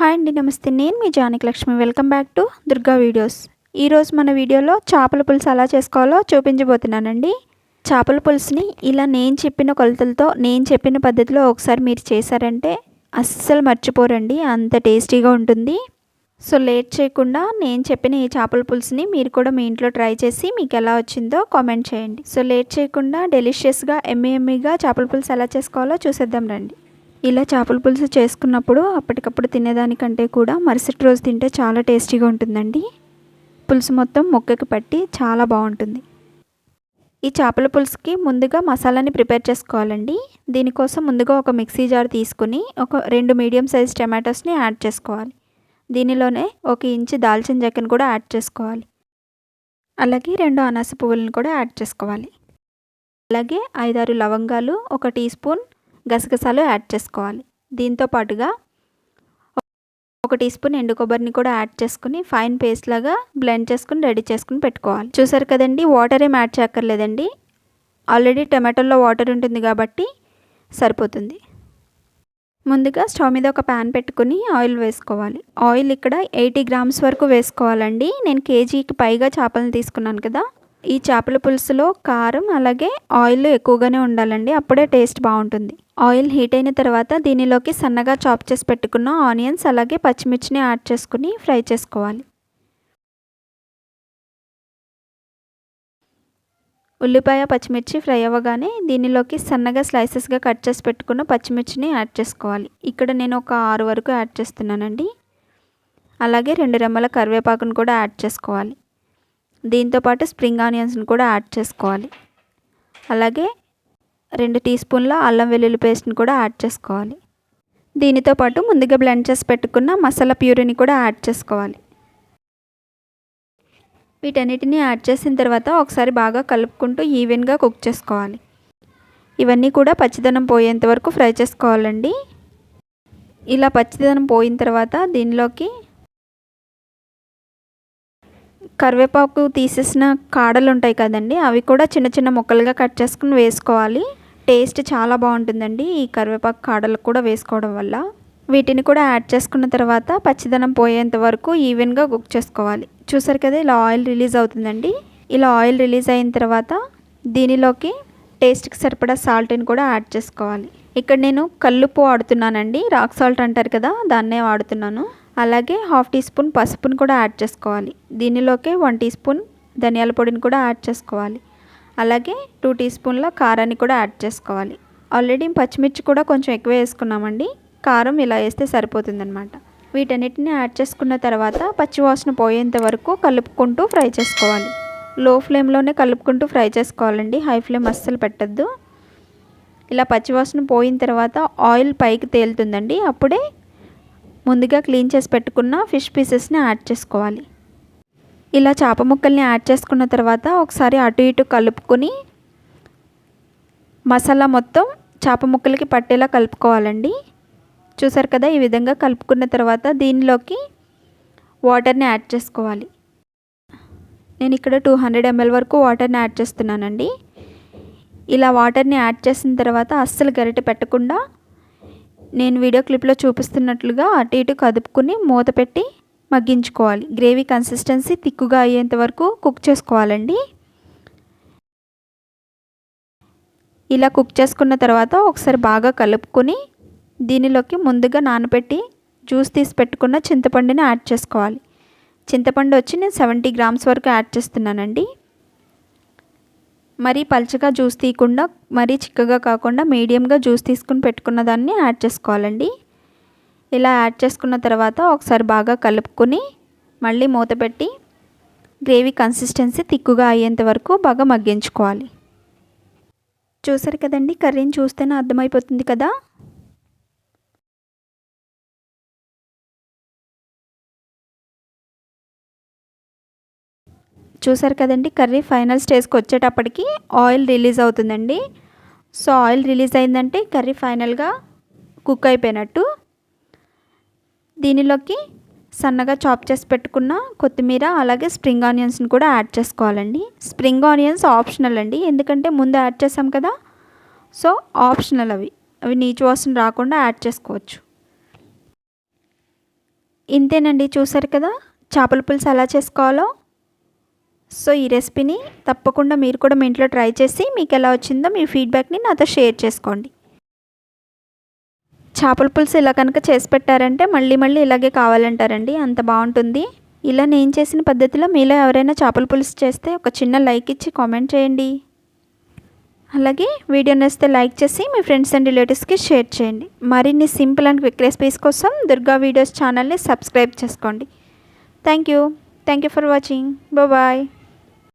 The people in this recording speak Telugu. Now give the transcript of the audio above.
హాయ్ అండి నమస్తే. నేను మీ Janaki Lakshmi. Welcome back to Durga videos ఈరోజు మన వీడియోలో చేపల పులుసు ఎలా చేసుకోవాలో చూపించబోతున్నానండి. చేపల పులుసుని ఇలా నేను చెప్పిన కొలతలతో నేను చెప్పిన పద్ధతిలో ఒకసారి మీరు చేశారంటే అస్సలు మర్చిపోరండి. అంత టేస్టీగా ఉంటుంది. సో లేట్ చేయకుండా నేను చెప్పిన ఈ చేపల పులుసుని మీరు కూడా మీ ఇంట్లో ట్రై చేసి మీకు ఎలా వచ్చిందో కామెంట్ చేయండి. సో లేట్ చేయకుండా డెలిషియస్గా ఎమ్మి ఎమ్మిగా చేపల పులుసు ఎలా చేసుకోవాలో చూసేద్దాం రండి. ఇలా చేపల పులుసు చేసుకున్నప్పుడు అప్పటికప్పుడు తినేదానికంటే కూడా మరుసటి రోజు తింటే చాలా టేస్టీగా ఉంటుందండి. పులుసు మొత్తం మొక్కకి పట్టి చాలా బాగుంటుంది. ఈ చేపల పులుసుకి ముందుగా మసాలాని ప్రిపేర్ చేసుకోవాలండి. దీనికోసం ముందుగా ఒక మిక్సీ జార్ తీసుకుని ఒక రెండు మీడియం సైజ్ టమాటోస్ని యాడ్ చేసుకోవాలి. దీనిలోనే ఒక ఇంచు దాల్చిన చెక్కను కూడా యాడ్ చేసుకోవాలి. అలాగే రెండు అనాస పువ్వులను కూడా యాడ్ చేసుకోవాలి. అలాగే ఐదారు లవంగాలు ఒక టీ స్పూన్ గసగసాలు యాడ్ చేసుకోవాలి. దీంతో పాటుగా ఒక టీ స్పూన్ ఎండు కొబ్బరిని కూడా యాడ్ చేసుకుని ఫైన్ పేస్ట్ లాగా బ్లెండ్ చేసుకుని రెడీ చేసుకుని పెట్టుకోవాలి. చూసారు కదండి వాటర్ ఏం యాడ్ చేయక్కర్లేదండి. ఆల్రెడీ టమాటోలో వాటర్ ఉంటుంది కాబట్టి సరిపోతుంది. ముందుగా స్టవ్ మీద ఒక ప్యాన్ పెట్టుకుని ఆయిల్ వేసుకోవాలి. ఆయిల్ ఇక్కడ ఎయిటీ గ్రామ్స్ వరకు వేసుకోవాలండి. నేను కేజీకి పైగా చేపలను తీసుకున్నాను కదా ఈ చేపల పులుసులో కారం అలాగే ఆయిల్ ఎక్కువగానే ఉండాలండి. అప్పుడే టేస్ట్ బాగుంటుంది. ఆయిల్ హీట్ అయిన తర్వాత దీనిలోకి సన్నగా చాప్ చేసి పెట్టుకున్న ఆనియన్స్ అలాగే పచ్చిమిర్చిని యాడ్ చేసుకుని ఫ్రై చేసుకోవాలి. ఉల్లిపాయ పచ్చిమిర్చి ఫ్రై అవ్వగానే దీనిలోకి సన్నగా స్లైసెస్గా కట్ చేసి పెట్టుకున్న పచ్చిమిర్చిని యాడ్ చేసుకోవాలి. ఇక్కడ నేను ఒక ఆరు వరకు యాడ్ చేస్తున్నానండి. అలాగే రెండు రెమ్మల కరివేపాకును కూడా యాడ్ చేసుకోవాలి. దీంతోపాటు స్ప్రింగ్ ఆనియన్స్ని కూడా యాడ్ చేసుకోవాలి. అలాగే రెండు టీ స్పూన్ల అల్లం వెల్లుల్లి పేస్ట్ని కూడా యాడ్ చేసుకోవాలి. దీనితో పాటు ముందుగా బ్లెండ్ చేసి పెట్టుకున్న మసాలా ప్యూరీని కూడా యాడ్ చేసుకోవాలి. వీటన్నిటిని యాడ్ చేసిన తర్వాత ఒకసారి బాగా కలుపుకుంటూ ఈవెన్గా కుక్ చేసుకోవాలి. ఇవన్నీ కూడా పచ్చిదనం పోయేంత వరకు ఫ్రై చేసుకోవాలండి. ఇలా పచ్చిదనం పోయిన తర్వాత దీనిలోకి కరివేపాకు తీసేసిన కాడలు ఉంటాయి కదండి అవి కూడా చిన్న చిన్న ముక్కలుగా కట్ చేసుకుని వేసుకోవాలి. టేస్ట్ చాలా బాగుంటుందండి ఈ కరివేపాకు కాడలు కూడా వేసుకోవడం వల్ల. వీటిని కూడా యాడ్ చేసుకున్న తర్వాత పచ్చిదనం పోయేంత వరకు ఈవెన్గా కుక్ చేసుకోవాలి. చూసారు కదా ఇలా ఆయిల్ రిలీజ్ అవుతుందండి. ఇలా ఆయిల్ రిలీజ్ అయిన తర్వాత దీనిలోకి టేస్ట్కి సరిపడా సాల్ట్ని కూడా యాడ్ చేసుకోవాలి. ఇక్కడ నేను కల్లుప్పు వాడుతున్నానండి రాక్ సాల్ట్ అంటారు కదా దాన్నే వాడుతున్నాను. అలాగే హాఫ్ టీ స్పూన్ పసుపుని కూడా యాడ్ చేసుకోవాలి. దీనిలోకి వన్ టీ స్పూన్ ధనియాల పొడిని కూడా యాడ్ చేసుకోవాలి. అలాగే టూ టీ స్పూన్ల కారాన్ని కూడా యాడ్ చేసుకోవాలి. ఆల్రెడీ పచ్చిమిర్చి కూడా కొంచెం ఎక్కువ వేసుకున్నామండి. కారం ఇలా వేస్తే సరిపోతుందన్నమాట. వీటన్నిటిని యాడ్ చేసుకున్న తర్వాత పచ్చివాసన పోయేంత వరకు కలుపుకుంటూ ఫ్రై చేసుకోవాలి. లో ఫ్లేమ్లోనే కలుపుకుంటూ ఫ్రై చేసుకోవాలండి. హై ఫ్లేమ్ అస్సలు పెట్టద్దు. ఇలా పచ్చివాసన పోయిన తర్వాత ఆయిల్ పైకి తేలుతుందండి. అప్పుడే ముందుగా క్లీన్ చేసి పెట్టుకున్న ఫిష్ పీసెస్ని యాడ్ చేసుకోవాలి. ఇలా చేప ముక్కల్ని యాడ్ చేసుకున్న తర్వాత ఒకసారి అటు ఇటు కలుపుకొని మసాలా మొత్తం చేప ముక్కలకి పట్టేలా కలుపుకోవాలండి. చూసారు కదా ఈ విధంగా కలుపుకున్న తర్వాత దీనిలోకి వాటర్ని యాడ్ చేసుకోవాలి. నేను ఇక్కడ టూ హండ్రెడ్ ఎంఎల్ వరకు వాటర్ని యాడ్ చేస్తున్నానండి. ఇలా వాటర్ని యాడ్ చేసిన తర్వాత అస్సలు గరిటె పెట్టకుండా నేను వీడియో క్లిప్లో చూపిస్తున్నట్లుగా అటు ఇటు కదుపుకుని మూత పెట్టి మగ్గించుకోవాలి. గ్రేవీ కన్సిస్టెన్సీ తిక్కుగా అయ్యేంత వరకు కుక్ చేసుకోవాలండి. ఇలా కుక్ చేసుకున్న తర్వాత ఒకసారి బాగా కలుపుకొని దీనిలోకి ముందుగా నానబెట్టి జ్యూస్ తీసి పెట్టుకున్న చింతపండుని యాడ్ చేసుకోవాలి. చింతపండు వచ్చి నేను సెవెంటీ గ్రామ్స్ వరకు యాడ్ చేస్తున్నానండి. మరీ పల్చగా జ్యూస్ తీయకుండా మరీ చిక్కగా కాకుండా మీడియంగా జ్యూస్ తీసుకుని పెట్టుకున్న దాన్ని యాడ్ చేసుకోవాలండి. ఇలా యాడ్ చేసుకున్న తర్వాత ఒకసారి బాగా కలుపుకొని మళ్ళీ మూత పెట్టి గ్రేవీ కన్సిస్టెన్సీ తిక్కుగా అయ్యేంత వరకు బాగా మగ్గించుకోవాలి. చూసారు కదండి కర్రీని చూస్తేనే అర్థమైపోతుంది కదా? చూసారు కదండి కర్రీ ఫైనల్ స్టేజ్కి వచ్చేటప్పటికి ఆయిల్ రిలీజ్ అవుతుందండి. సో ఆయిల్ రిలీజ్ అయిందంటే కర్రీ ఫైనల్గా కుక్ అయిపోయినట్టు. దీనిలోకి సన్నగా చాప్ చేసి పెట్టుకున్న కొత్తిమీర అలాగే స్ప్రింగ్ ఆనియన్స్ని కూడా యాడ్ చేసుకోవాలండి. స్ప్రింగ్ ఆనియన్స్ ఆప్షనల్ అండి ఎందుకంటే ముందు యాడ్ చేసాం కదా. సో ఆప్షనల్ అవి అవి నీచు వాసన రాకుండా యాడ్ చేసుకోవచ్చు. ఇంతేనండి చూసారు కదా చేపల పులుసు ఎలా చేసుకోవాలో? సో ఈ రెసిపీని తప్పకుండా మీరు కూడా మీ ఇంట్లో ట్రై చేసి మీకు ఎలా వచ్చిందో మీ ఫీడ్బ్యాక్ని నాతో షేర్ చేసుకోండి. చేపల పులుసు ఇలా కనుక చేసి పెట్టారంటే మళ్ళీ మళ్ళీ ఇలాగే కావాలంటారండి. అంత బాగుంటుంది. ఇలా నేను చేసిన పద్ధతిలో మీలో ఎవరైనా చేపల పులుసు చేస్తే ఒక చిన్న లైక్ ఇచ్చి కామెంట్ చేయండి. అలాగే వీడియో నచ్చితే లైక్ చేసి మీ ఫ్రెండ్స్ అండ్ రిలేటివ్స్కి షేర్ చేయండి. మరిన్ని సింపుల్ అండ్ క్విక్ రెసిపీస్ కోసం దుర్గా వీడియోస్ ఛానల్ని సబ్స్క్రైబ్ చేసుకోండి. Thank you. Thank you for watching. Bye